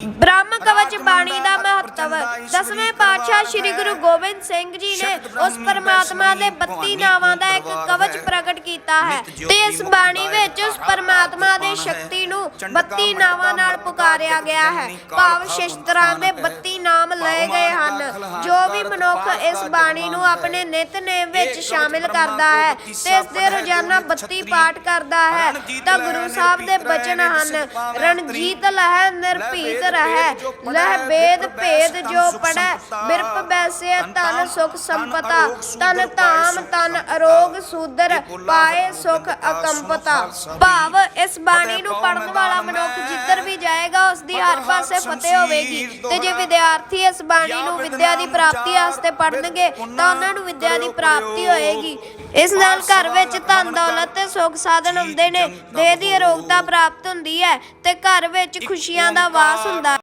ਬ੍ਰਹਮ ਕਵਚ ਬਾਣੀ ਦਾ ਮਹੱਤਵ। ਦਸਵੇਂ ਪਾਤਸ਼ਾਹ ਸ੍ਰੀ ਗੁਰੂ ਗੋਬਿੰਦ ਸਿੰਘ ਜੀ ਨੇ ਉਸ ਪਰਮਾਤਮਾ ਦੇ 32 ਨਾਵਾਂ ਦਾ ਇੱਕ ਕਵਚ ਪ੍ਰਗਟ ਕੀਤਾ ਹੈ ਤੇ ਇਸ ਬਾਣੀ ਵਿੱਚ ਉਸ ਪਰਮਾਤਮਾ ਦੇ ਸ਼ਕਤੀ ਨੂੰ 32 ਨਾਵਾਂ ਨਾਲ ਪੁਕਾਰਿਆ ਗਿਆ ਹੈ। ਭਾਵ ਸ਼ਸਤਰਾਂ ਦੇ 32 ਨਾਮ ਮਨੁੱਖ ਇਸ ਬਾਣੀ ਨੂੰ ਆਪਣੇ ਨਿਤਨੇਮ ਵਿੱਚ ਸ਼ਾਮਿਲ ਕਰਦਾ ਹੈ ਤੇ ਇਸ ਦੇ ਰੋਜ਼ਾਨਾ 32 ਪਾਠ ਕਰਦਾ ਹੈ। ਤਾਂ ਗੁਰੂ ਸਾਹਿਬ ਦੇ ਬਚਨ ਹਨ ਰਣਜੀਤ ਲਹਿ ਨਿਰਭੀਤ ਰਹਿ ਲਹਿ ਬੇਦ ਭੇਦ ਜੋ ਪੜੈ ਬਿਰਪ ਬੈਸੇ ਤਨ ਸੁਖ ਸੰਪਤਾ ਤਨ ਧਾਮ ਤਨ ਅਰੋਗ ਸੂਦਰ ਪਾਏ ਸੁਖ ਅਕੰਪਤਾ। ਭਾਵ ਇਸ ਬਾਣੀ ਨੂੰ ਪੜਨ ਵਾਲਾ ਮਨੁੱਖ ਜਾਏਗਾ ਉਸ ਦੀ ਹਰ ਪਾਸੇ ਫਤਿਹ ਹੋਵੇਗੀ। ਤੇ ਜੇ ਵਿਦਿਆਰਥੀ ਇਸ ਬਾਣੀ ਨੂੰ ਵਿਦਿਆ ਦੀ ਪ੍ਰਾਪਤੀ ਵਾਸਤੇ ਪੜਨਗੇ ਤਾਂ ਉਹਨਾਂ ਨੂੰ ਵਿਦਿਆ ਦੀ ਪ੍ਰਾਪਤੀ ਹੋਏਗੀ। ਇਸ ਨਾਲ ਘਰ ਵਿੱਚ ਧਨ ਦੌਲਤ ਤੇ ਸੁੱਖ ਸਾਧਨ ਹੁੰਦੇ ਨੇ। ਦੇਹ ਦੀ ਅਰੋਗਤਾ ਪ੍ਰਾਪਤ ਹੁੰਦੀ ਹੈ ਤੇ ਘਰ ਵਿੱਚ ਖੁਸ਼ੀਆਂ ਦਾ ਵਾਸ ਹੁੰਦਾ